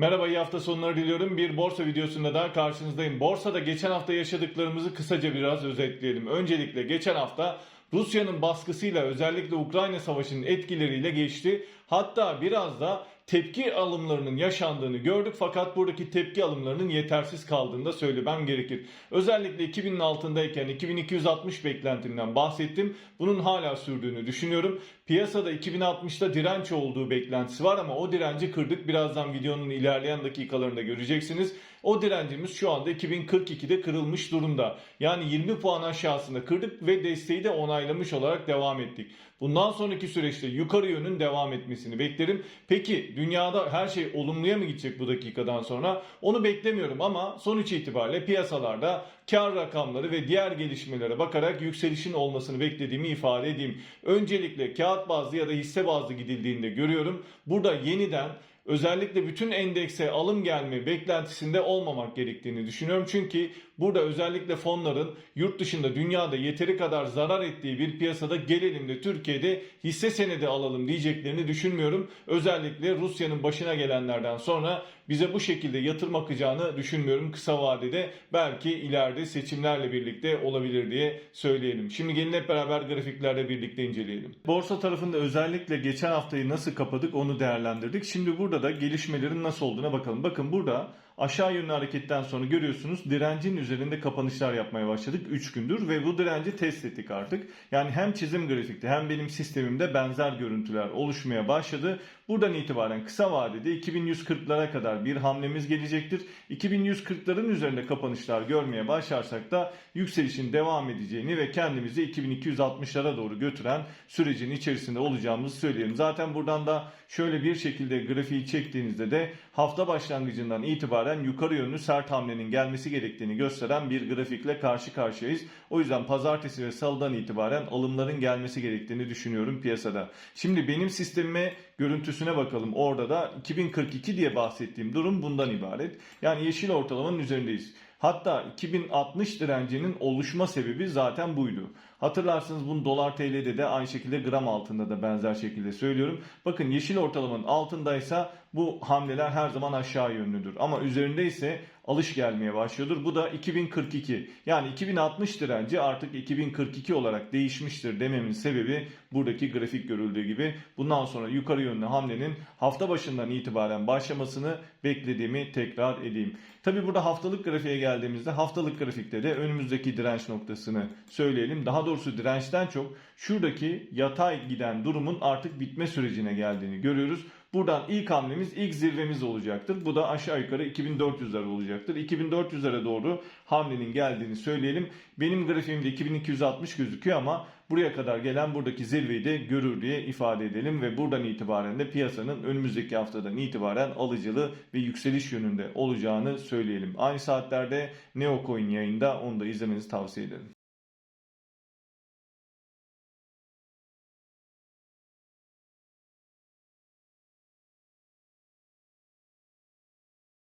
Merhaba iyi hafta sonları diliyorum. Bir borsa videosunda daha karşınızdayım. Borsada geçen hafta yaşadıklarımızı kısaca biraz özetleyelim. Öncelikle geçen hafta Rusya'nın baskısıyla özellikle Ukrayna Savaşı'nın etkileriyle geçti. Hatta biraz da tepki alımlarının yaşandığını gördük fakat buradaki tepki alımlarının yetersiz kaldığını da söylemem gerekir. Özellikle 2000'in altındayken 2260 beklentinden bahsettim. Bunun hala sürdüğünü düşünüyorum. Piyasada 2060'ta direnç olduğu beklentisi var ama o direnci kırdık. Birazdan videonun ilerleyen dakikalarında göreceksiniz. O direncimiz şu anda 2042'de kırılmış durumda. Yani 20 puan aşağısında kırdık ve desteği de onaylamış olarak devam ettik. Bundan sonraki süreçte yukarı yönün devam etmesini beklerim. Peki dünyada her şey olumluya mı gidecek bu dakikadan sonra? Onu beklemiyorum ama sonuç itibariyle piyasalarda kar rakamları ve diğer gelişmelere bakarak yükselişin olmasını beklediğimi ifade edeyim. Öncelikle kağıt bazlı ya da hisse bazlı gidildiğinde görüyorum. Burada yeniden özellikle bütün endekse alım gelme beklentisinde olmamak gerektiğini düşünüyorum. Çünkü burada özellikle fonların yurt dışında dünyada yeteri kadar zarar ettiği bir piyasada gelelim de Türkiye'de hisse senedi alalım diyeceklerini düşünmüyorum. Özellikle Rusya'nın başına gelenlerden sonra bize bu şekilde yatırım akacağını düşünmüyorum kısa vadede. Belki ileride seçimlerle birlikte olabilir diye söyleyelim. Şimdi gelin hep beraber grafiklerle birlikte inceleyelim. Borsa tarafında özellikle geçen haftayı nasıl kapadık onu değerlendirdik. Şimdi burada da gelişmelerin nasıl olduğuna bakalım. Bakın burada aşağı yönlü hareketten sonra görüyorsunuz direncin üzerinde kapanışlar yapmaya başladık 3 gündür ve bu direnci test ettik artık. Yani hem çizim grafikte hem benim sistemimde benzer görüntüler oluşmaya başladı. Buradan itibaren kısa vadede 2140'lara kadar bir hamlemiz gelecektir. 2140'ların üzerinde kapanışlar görmeye başlarsak da yükselişin devam edeceğini ve kendimizi 2260'lara doğru götüren sürecin içerisinde olacağımızı söyleyelim. Zaten buradan da şöyle bir şekilde grafiği çektiğinizde de hafta başlangıcından itibaren yukarı yönlü sert hamlenin gelmesi gerektiğini gösteren bir grafikle karşı karşıyayız. O yüzden pazartesi ve salıdan itibaren alımların gelmesi gerektiğini düşünüyorum piyasada. Şimdi benim sistemime görüntüsüne bakalım. Orada da 2042 diye bahsettiğim durum bundan ibaret. Yani yeşil ortalamanın üzerindeyiz. Hatta 2060 direncinin oluşma sebebi zaten buydu. Hatırlarsınız bunu dolar TL'de de aynı şekilde gram altında da benzer şekilde söylüyorum. Bakın yeşil ortalamanın altındaysa bu hamleler her zaman aşağı yönlüdür. Ama üzerinde ise alış gelmeye başlıyordur. Bu da 2042. Yani 2060 direnci artık 2042 olarak değişmiştir dememin sebebi buradaki grafik görüldüğü gibi. Bundan sonra yukarı yönlü hamlenin hafta başından itibaren başlamasını beklediğimi tekrar edeyim. Tabi burada haftalık grafiğe geldiğimizde haftalık grafikte de önümüzdeki direnç noktasını söyleyelim. Daha doğrusu dirençten çok şuradaki yatay giden durumun artık bitme sürecine geldiğini görüyoruz. Buradan ilk hamlemiz, ilk zirvemiz olacaktır. Bu da aşağı yukarı 2400'ler olacaktır. 2400'lere doğru hamlenin geldiğini söyleyelim. Benim grafiğimde 2260 gözüküyor ama buraya kadar gelen buradaki zirveyi de görür diye ifade edelim ve buradan itibaren de piyasanın önümüzdeki haftadan itibaren alıcılı ve yükseliş yönünde olacağını söyleyelim. Aynı saatlerde Neocoin yayında onu da izlemenizi tavsiye ederim.